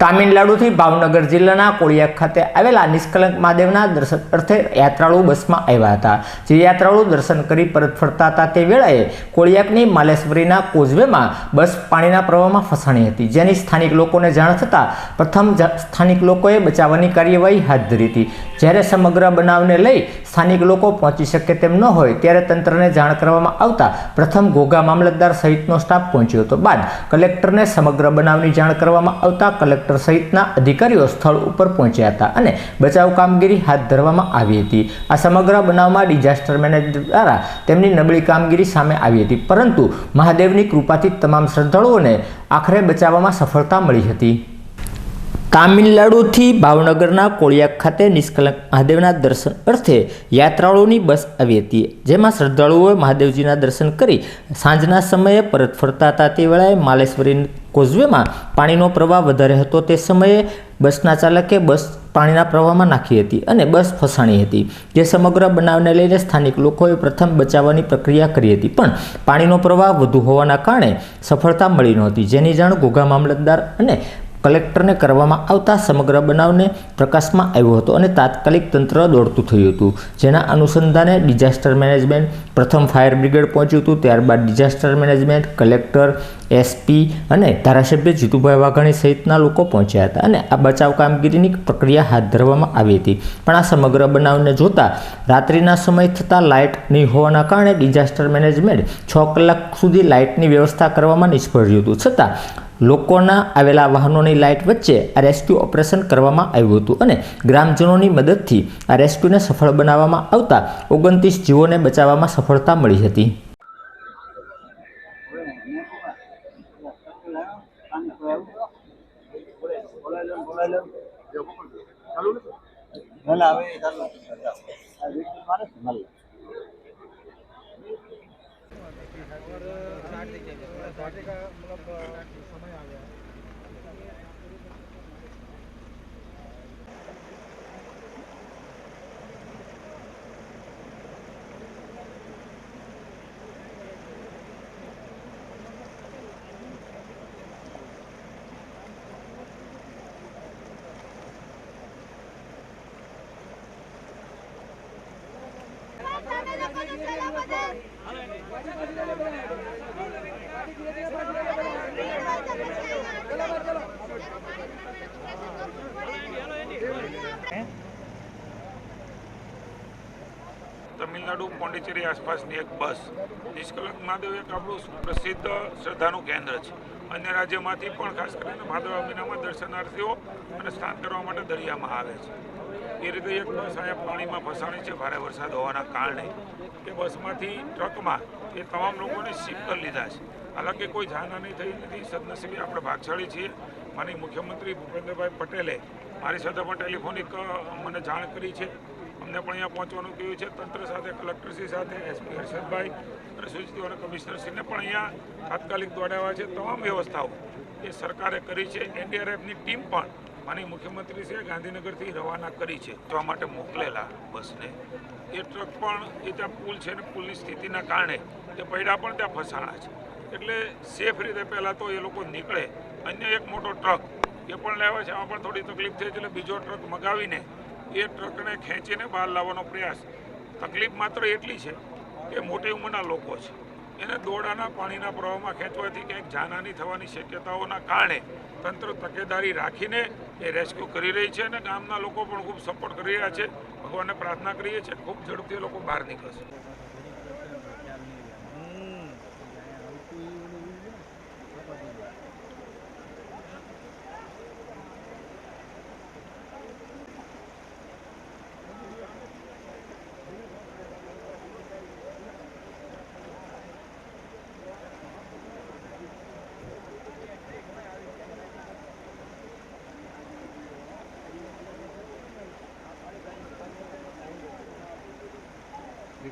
તામિલનાડુથી ભાવનગર જિલ્લાના કોળિયા ખાતે આવેલા નિષ્કલંક મહાદેવના દર્શન અર્થે યાત્રાળુ બસમાં આવ્યા હતા. જે યાત્રાળુ દર્શન કરી પરત ફરતા હતા તે વેળાએ કોળિયાકની માલેશ્વરીના કોઝવેમાં બસ પાણીના પ્રવાહમાં ફસાણી હતી, જેની સ્થાનિક લોકોને જાણ થતાં પ્રથમ સ્થાનિક લોકોએ બચાવવાની કાર્યવાહી હાથ ધરી હતી. જ્યારે સમગ્ર બનાવને લઈ સ્થાનિક લોકો પહોંચી શકે તેમ ન હોય ત્યારે તંત્રને જાણ કરવામાં આવતા પ્રથમ ઘોઘા મામલતદાર સહિતનો સ્ટાફ પહોંચ્યો હતો. બાદ કલેક્ટરને સમગ્ર બનાવની જાણ કરવામાં આવતા કલેક્ટર સહિતના અધિકારીઓ સ્થળ ઉપર પહોંચ્યા હતા અને બચાવ કામગીરી હાથ ધરવામાં આવી હતી. આ સમગ્ર બનાવમાં ડિઝાસ્ટર મેનેજર દ્વારા તેમની નબળી કામગીરી સામે આવી હતી, પરંતુ મહાદેવની કૃપાથી તમામ શ્રદ્ધાળુઓને આખરે બચાવવામાં સફળતા મળી હતી. તામિલનાડુથી ભાવનગરના કોળિયાક ખાતે નિષ્કલંક મહાદેવના દર્શન અર્થે યાત્રાળુઓની બસ આવી હતી. જેમાં શ્રદ્ધાળુઓએ મહાદેવજીના દર્શન કરી સાંજના સમયે પરત ફરતા હતા. તે વેળાએ માલેશ્વરી કોઝવેમાં પાણીનો પ્રવાહ વધારે હતો. તે સમયે બસના ચાલકે બસ પાણીના પ્રવાહમાં નાખી હતી અને બસ ફસાણી હતી. જે સમગ્ર બનાવને લઈને સ્થાનિક લોકોએ પ્રથમ બચાવવાની પ્રક્રિયા કરી હતી. પણ પાણીનો પ્રવાહ વધુ હોવાના કારણે સફળતા મળી નહોતી. જેની જાણ ઘોઘા મામલતદાર અને કલેક્ટરને કરવામાં આવતા સમગ્ર બનાવને પ્રકાશમાં આવ્યો હતો અને તાત્કાલિક તંત્ર દોડતું થયું હતું, જેના અનુસંધાને ડિઝાસ્ટર મેનેજમેન્ટ, પ્રથમ ફાયર બ્રિગેડ પહોંચ્યું હતું, ત્યારબાદ ડિઝાસ્ટર મેનેજમેન્ટ, કલેક્ટર, એસપી અને ધારાસભ્ય જીતુભાઈ વાઘાણી સહિતના લોકો પહોંચ્યા હતા અને આ બચાવ કામગીરીની પ્રક્રિયા હાથ ધરવામાં આવી હતી. પણ આ સમગ્ર બનાવને જોતા રાત્રિના સમય થતાં લાઇટ નહીં હોવાના કારણે ડિઝાસ્ટર મેનેજમેન્ટ છ કલાક સુધી લાઇટની વ્યવસ્થા કરવામાં નિષ્ફળ રહ્યું હતું. છતાં લોકોના આવેલા વાહનોની લાઇટ વચ્ચે આ રેસ્ક્યુ ઓપરેશન કરવામાં આવ્યું હતું અને ગ્રામજનોની મદદથી આ રેસ્ક્યુને સફળ બનાવવામાં આવતા ઓગણત્રીસ જીવોને બચાવવામાં સફળતા મળી હતી ભલે હવે ચાલો આ વીડિયો મારે છે ભલે તમિલનાડુ, પોંડિચેરી આસપાસની એક બસ. નિષ્કલંક મહાદેવ એક આપણું પ્રસિદ્ધ શ્રદ્ધાનું કેન્દ્ર છે. અન્ય રાજ્યમાંથી પણ ખાસ કરીને ભાદરવા મહિનામાં દર્શનાર્થીઓ અને સ્નાન કરવા માટે દરિયામાં આવે છે. એ રીતે એક બસ અહીંયા પાણીમાં ફસાણી છે, ભારે વરસાદ હોવાના કારણે એ બસમાંથી, ટ્રકમાં એ તમામ લોકોને શિફ્ટ કરી લીધા છે. હાલાકી કોઈ જાનહાની થઈ નથી, સદનસીબે આપણે ભાગશાળી છીએ. માની મુખ્યમંત્રી ભૂપેન્દ્રભાઈ પટેલે મારી સાથે પણ ટેલિફોનિક મને જાણ કરી છે. અમને પણ અહીંયા પહોંચવાનું કહ્યું છે. તંત્ર સાથે કલેક્ટરશ્રી સાથે એસપી હર્ષદભાઈ સુચિતો અને કમિશનરશ્રીને પણ અહીંયા તાત્કાલિક દોડાવ્યા છે. તમામ વ્યવસ્થાઓ એ સરકારે કરી છે. એનડીઆરએફની ટીમ પણ માની મુખ્યમંત્રીશ્રીએ ગાંધીનગરથી રવાના કરી છે. જોવા માટે મોકલેલા બસને. એ ટ્રક પણ એ ત્યાં પુલ છે ને પુલની સ્થિતિના કારણે એ પૈડા પણ ત્યાં ફસાણા છે. એટલે સેફ રીતે પહેલાં તો એ લોકો નીકળે. અન્ય એક મોટો ટ્રક એ પણ લેવા છે. આમાં પણ થોડી તકલીફ થઈ છે એટલે બીજો ટ્રક મગાવીને એ ટ્રકને ખેંચીને બહાર લાવવાનો પ્રયાસ. તકલીફ માત્ર એટલી છે કે મોટી ઉંમરના લોકો છે. એને દોડાના પાણીના પ્રવાહમાં ખેંચવાથી ક્યાંક જાનહાની થવાની શક્યતાઓના કારણે તંત્ર તકેદારી રાખીને એ રેસ્ક્યુ કરી રહી છે અને ગામના લોકો પણ ખૂબ સપોર્ટ કરી રહ્યા છે. ભગવાનને પ્રાર્થના કરીએ છીએ ખૂબ ઝડપથી લોકો બહાર નીકળશે.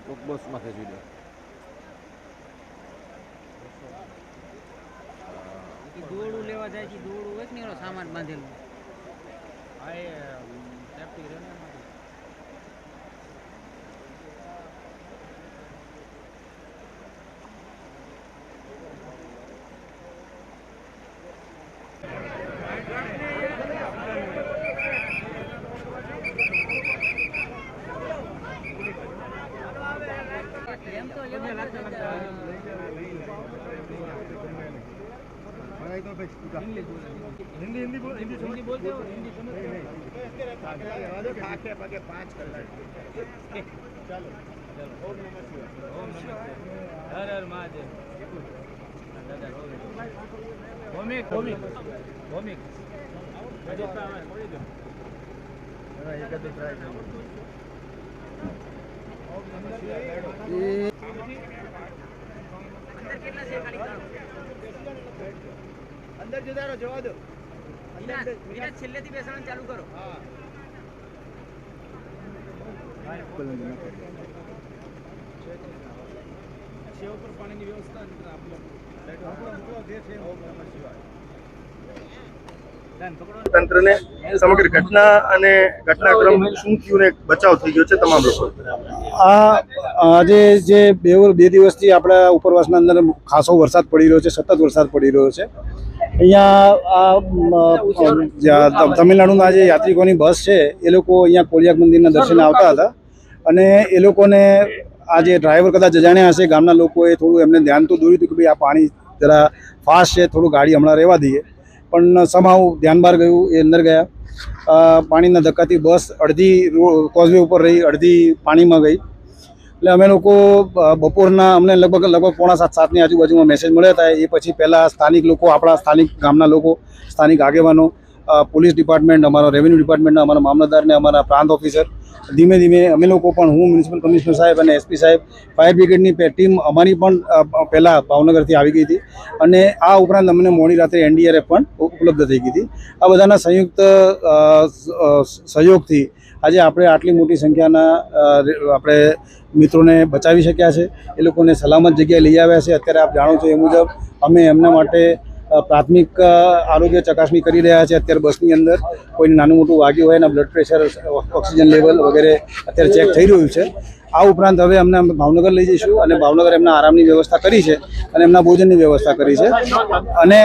બસમાં ખેંચી દે કે દોડું લેવા જાય છે દોડું હોય કે નહીં એનો સામાન બાંધેલું? હા એ સેફ્ટી અંદર પગે પાંચ કલાક ચાલો ઓમ નમઃ શિવાય ઓમ જવા દો છેલ્લેથી બેસવાનું ચાલુ કરો. હા. તંત્રને સમગ્ર ઘટના અને ઘટનાક્રમ શું થયું ને બચાવ થઈ ગયો છે તમામ આ, આજે જે બે બે દિવસથી આપણા ઉપરવાસના અંદર ખાસો વરસાદ પડી રહ્યો છે, સતત વરસાદ પડી રહ્યો છે. અહીંયા આ તમિલનાડુના જે યાત્રિકોની બસ છે, એ લોકો અહીંયા કોળિયાક મંદિરના દર્શને આવતા હતા. અને એ લોકોને આ જે ડ્રાઈવર કદાચ અજાણ્યા હશે, ગામના લોકોએ થોડું એમને ધ્યાન તો દોર્યું હતું કે ભાઈ આ પાણી જરા ફાસ્ટ છે, થોડું ગાડી હમણાં રહેવા દઈએ. પણ સમાવ ધ્યાન બહાર ગયું, એ અંદર ગયા. પાણીના ધક્કાથી બસ અડધી કોઝવે ઉપર રહી, અડધી પાણીમાં ગઈ. એટલે અમે લોકો બપોરના, અમને લગભગ લગભગ પોણા સાત, સાતની આજુબાજુમાં મેસેજ મળ્યા હતા. એ પછી પહેલાં સ્થાનિક લોકો, આપણા સ્થાનિક ગામના લોકો, સ્થાનિક આગેવાનો પોલીસ ડિપાર્ટમેન્ટ, અમારો રેવન્યુ ડિપાર્ટમેન્ટના, અમારા મામલતદારને, અમારા પ્રાંત ઓફિસર ધીમે ધીમે અમે લોકો પણ, હું મ્યુનિસિપલ કમિશનર સાહેબ અને એસપી સાહેબ ફાયર બ્રિગેડની ટીમ અમારી પણ પહેલાં ભાવનગરથી આવી ગઈ હતી. અને આ ઉપરાંત અમને મોડી રાત્રે એનડીઆરએફ પણ ઉપલબ્ધ થઈ ગઈ હતી. આ બધાના સંયુક્ત સહયોગથી આજે આપણે આટલી મોટી સંખ્યાના આપણે મિત્રોને બચાવી શક્યા છે. એ લોકોને સલામત જગ્યાએ લઈ આવ્યા છે. અત્યારે આપ જાણો છો એ મુજબ, અમે એમના માટે પ્રાથમિક આરોગ્ય ચકાસણી કરી રહ્યા છે અત્યારે બસની અંદર. કોઈને નાનું મોટું વાગ્યું હોય એના બ્લડ પ્રેશર ઓક્સિજન લેવલ વગેરે અત્યારે ચેક થઈ રહ્યું છે. આ ઉપરાંત હવે અમને ભાવનગર લઈ જઈશું અને ભાવનગર એમના આરામની વ્યવસ્થા કરી છે અને એમના ભોજનની વ્યવસ્થા કરી છે. અને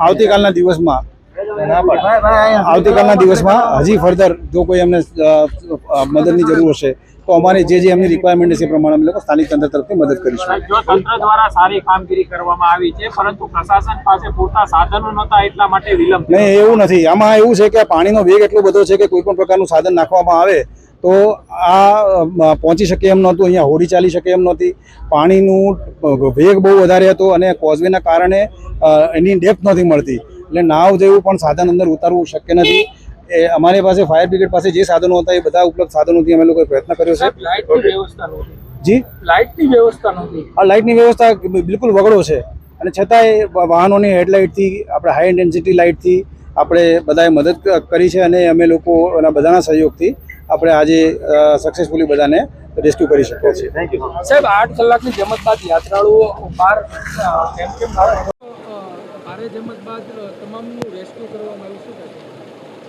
આવતીકાલના દિવસમાં આવતીકાલના દિવસમાં હજી ફર્ધર જો કોઈ એમને અ, અ, મદદની જરૂર હશે તો અમારે જે જે એમની રિક્વાયરમેન્ટ છે એ પ્રમાણે અમે લોકો સ્થાનિક તંત્ર તરફથી મદદ કરીશું. જો તંત્ર દ્વારા સારી કામગીરી કરવામાં આવી છે પરંતુ પ્રશાસન પાસે પૂરતા સાધનો નહોતા એટલા માટે વિલંબ નહીં એવું નથી. આમાં એવું છે કે પાણીનો વેગ એટલો બધો છે કે કોઈ પણ પ્રકારનું સાધન નાખવામાં આવે તો આ પહોંચી શકે એમ નહોતું અહીંયા હોડી ચાલી શકે એમ નહોતી. પાણીનું વેગ બહુ વધારે હતો અને કોઝવેના કારણે એની ડેપ્થ નથી મળતી. એટલે નાવ જેવું પણ સાધન અંદર ઉતારવું શક્ય નથી. એ અમારી પાસે ફાયર બ્રિગેડ પાસે જે સાધનો હતા એ બધા ઉપલબ્ધ સાધનોથી અમે લોકોએ પ્રયત્ન કર્યો છે લાઇટની વ્યવસ્થા જી લાઇટની વ્યવસ્થા નથી આ લાઇટની વ્યવસ્થા બિલકુલ વગડો છે અને છતાંય વાહનોની હેડલાઇટથી આપણે હાઈ ઇન્ટેન્સિટી લાઇટથી આપણે બધાએ મદદ કરી છે અને અમે લોકો એના બધાના સહયોગથી આપણે આજે સક્સેસફુલી બધાને રેસ્ક્યુ કરી શકીએ છીએ થેન્ક યુ સાહેબ આઠ કલાકની જમત બાદ યાત્રાળુઓ બહાર કેમ કેમ ભારે જમત બાદ તમામનું રેસ્ક્યુ કરવામાં આવ્યું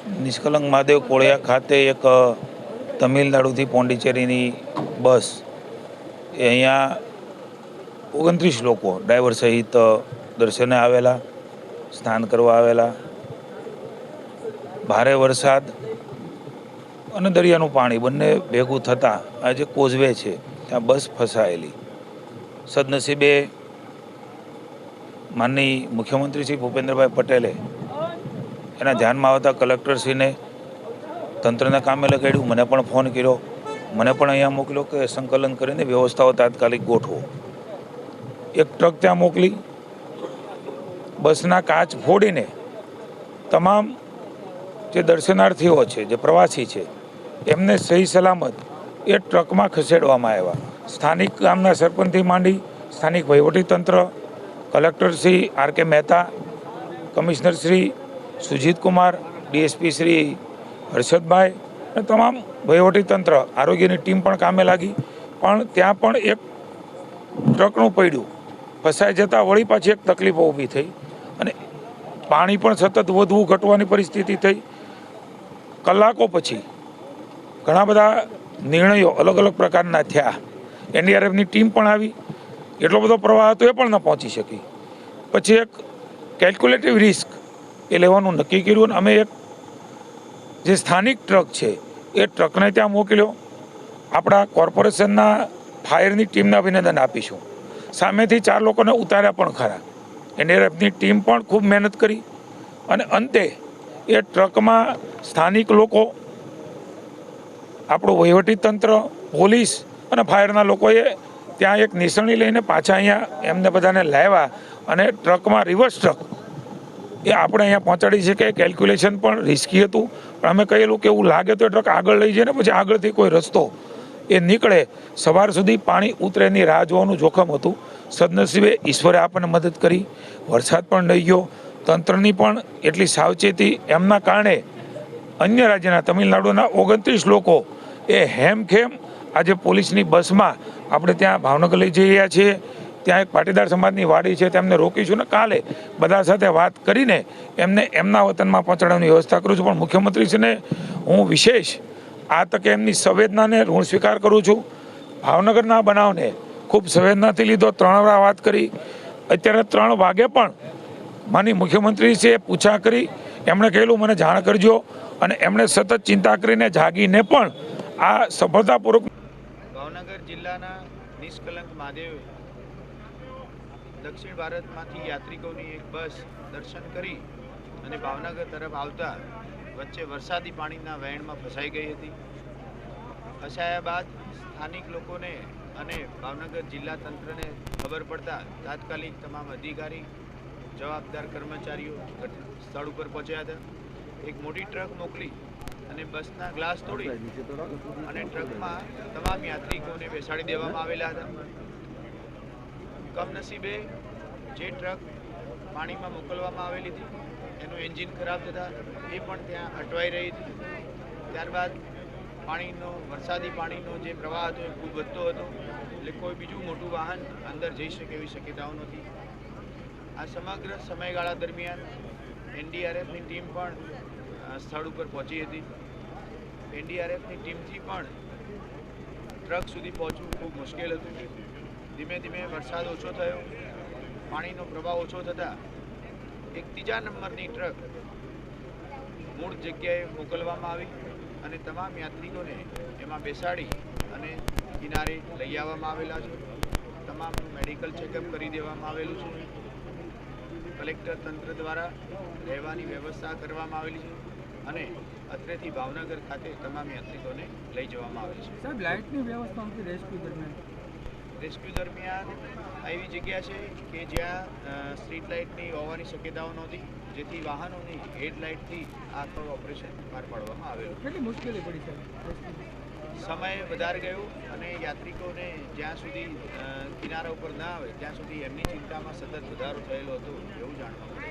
નિષ્કલંક મહાદેવ કોળિયા ખાતે એક તમિલનાડુથી પોંડિચેરીની બસ. એ અહીંયા ઓગણત્રીસ લોકો ડ્રાઈવર સહિત દર્શને આવેલા, સ્નાન કરવા આવેલા. ભારે વરસાદ અને દરિયાનું પાણી બંને ભેગું થતાં આ જે કોઝવે છે, ત્યાં બસ ફસાયેલી. સદનસીબે માનની મુખ્યમંત્રી શ્રી ભૂપેન્દ્રભાઈ પટેલે એના ધ્યાનમાં આવતા કલેક્ટરશ્રીને તંત્રને કામે લગાડ્યું, મને પણ ફોન કર્યો. મને પણ અહીંયા મોકલ્યો કે સંકલન કરીને વ્યવસ્થાઓ તાત્કાલિક ગોઠવો. એક ટ્રક ત્યાં મોકલી, બસના કાચ ફોડીને તમામ જે દર્શનાર્થીઓ છે, જે પ્રવાસી છે, એમને સહી સલામત એ ટ્રકમાં ખસેડવામાં આવ્યા. સ્થાનિક ગામના સરપંચથી માંડી સ્થાનિક વહીવટીતંત્ર collector Shri R K Mehta commissioner Shri Sujit Kumar, DSP Shri Harshadbhai અને તમામ વહીવટીતંત્ર આરોગ્યની ટીમ પણ કામે લાગી. પણ ત્યાં પણ એક ટ્રકનું પડ્યું. ફસાઈ જતાં વળી પાછી એક તકલીફો ઊભી થઈ અને પાણી પણ સતત વધવું, ઘટવાની પરિસ્થિતિ થઈ. કલાકો પછી ઘણા બધા નિર્ણયો અલગ અલગ પ્રકારના થયા. એનડીઆરએફની ટીમ પણ આવી. એટલો બધો પ્રવાહ હતો એ પણ ન પહોંચી શકી. પછી એક કેલ્ક્યુલેટિવ રિસ્ક એ લેવાનું નક્કી કર્યું અને અમે એક જે સ્થાનિક ટ્રક છે, એ ટ્રકને ત્યાં મોકલ્યો. આપણા કોર્પોરેશનના ફાયરની ટીમને અભિનંદન આપીશું. સામેથી ચાર લોકોને ઉતાર્યા પણ ખરા. એનડીઆરએફની ટીમ પણ ખૂબ મહેનત કરી અને અંતે એ ટ્રકમાં સ્થાનિક લોકો, આપણું વહીવટીતંત્ર પોલીસ અને ફાયરના લોકોએ ત્યાં એક નિસરણી લઈને પાછા અહીંયા એમને બધાને લાવ્યા અને ટ્રકમાં રિવર્સ ટ્રક એ આપણે અહીંયા પહોંચાડી છે કેલ્ક્યુલેશન પણ રિસ્કી હતું. પણ અમે કહેલું કે એવું લાગે તો ટ્રક આગળ લઈ જાય ને પછી આગળથી કોઈ રસ્તો એ નીકળે. સવાર સુધી પાણી ઉતરેની રાહ જોવાનું જોખમ હતું. સદનસીબે ઈશ્વરે આપણને મદદ કરી. વરસાદ પણ લઈ ગયો. તંત્રની પણ એટલી સાવચેતી. એમના કારણે અન્ય રાજ્યના તમિલનાડુના ઓગણત્રીસ લોકો એ હેમખેમ આજે પોલીસની બસમાં આપણે ત્યાં ભાવનગર લઈ જઈ રહ્યા છીએ. ત્યાં એક પાટીદાર સમાજની વાડી છે, તેમને રોકીશું ને કાલે બધા સાથે વાત કરીને એમને એમના વતનમાં પહોંચાડવાની વ્યવસ્થા કરું છું. પણ મુખ્યમંત્રીશ્રીને હું વિશેષ આ તકે એમની સંવેદનાને ઋણ સ્વીકાર કરું છું. ભાવનગરના બનાવને ખૂબ સંવેદનાથી લીધો, ત્રણ વાર વાત કરી. અત્યારે ત્રણ વાગે પણ માની મુખ્યમંત્રીશ્રીએ પૂછા કરી. એમણે કહેલું, મને જાણ કરજો. અને એમણે સતત ચિંતા કરીને જાગીને પણ આ સફળતાપૂર્વક ભાવનગર જિલ્લાના નિષ્કલંક મહાદેવ દક્ષિણ ભારતમાંથી યાત્રિકોની એક બસ દર્શન કરી અને ભાવનગર તરફ આવતા વચ્ચે વરસાદી પાણીના વહેણમાં ફસાઈ ગઈ હતી. ફસાયા બાદ સ્થાનિક લોકોને અને ભાવનગર જિલ્લા તંત્રને ખબર પડતા તાત્કાલિક તમામ અધિકારી જવાબદાર કર્મચારીઓ સ્થળ ઉપર પહોંચ્યા હતા. એક મોટી ટ્રક મોકલી અને બસના ગ્લાસ તોડી અને ટ્રકમાં તમામ યાત્રિકોને બેસાડી દેવામાં આવેલા હતા. કમનસીબે જે ટ્રક પાણીમાં મોકલવામાં આવેલી હતી, એનું એન્જિન ખરાબ થતાં એ પણ ત્યાં અટવાઈ રહી હતી. ત્યારબાદ પાણીનો, વરસાદી પાણીનો જે પ્રવાહ હતો, એ ખૂબ વધતો હતો, એટલે કોઈ બીજું મોટું વાહન અંદર જઈ શકે એવી શક્યતાઓ નહોતી. આ સમગ્ર સમયગાળા દરમિયાન એનડીઆરએફની ટીમ પણ સ્થળ ઉપર પહોંચી હતી. એનડીઆરએફની ટીમથી પણ ટ્રક સુધી પહોંચવું ખૂબ મુશ્કેલ હતું. ધીમે ધીમે વરસાદ ઓછો થયો, પાણીનો પ્રવાહ ઓછો થતાં એક ત્રીજા નંબરની ટ્રક મૂળ જગ્યાએ મોકલવામાં આવી અને તમામ યાત્રિકોને એમાં બેસાડી અને કિનારે લઈ આવવામાં આવેલા છે. તમામનું મેડિકલ ચેકઅપ કરી દેવામાં આવેલું છે. કલેક્ટર તંત્ર દ્વારા રહેવાની વ્યવસ્થા કરવામાં આવેલી છે અને અત્રેથી ભાવનગર ખાતે તમામ યાત્રિકોને લઈ જવામાં આવે છે. સાહેબ, લાઇટની વ્યવસ્થા રેસ્ક્યુ દરમિયાન રેસ્ક્યુ દરમિયાન એવી જગ્યા છે કે જ્યાં સ્ટ્રીટ લાઇટની હોવાની શક્યતાઓ નહોતી જેથી વાહનોની હેડલાઇટથી આખું ઓપરેશન પાર પાડવામાં આવેલું. કેટલી મુશ્કેલી પડી છે? સમય વધારે ગયો અને યાત્રિકોને જ્યાં સુધી કિનારા ઉપર ના આવે ત્યાં સુધી એમની ચિંતામાં સતત વધારો થયેલો હતો એવું જાણવા મળ્યું.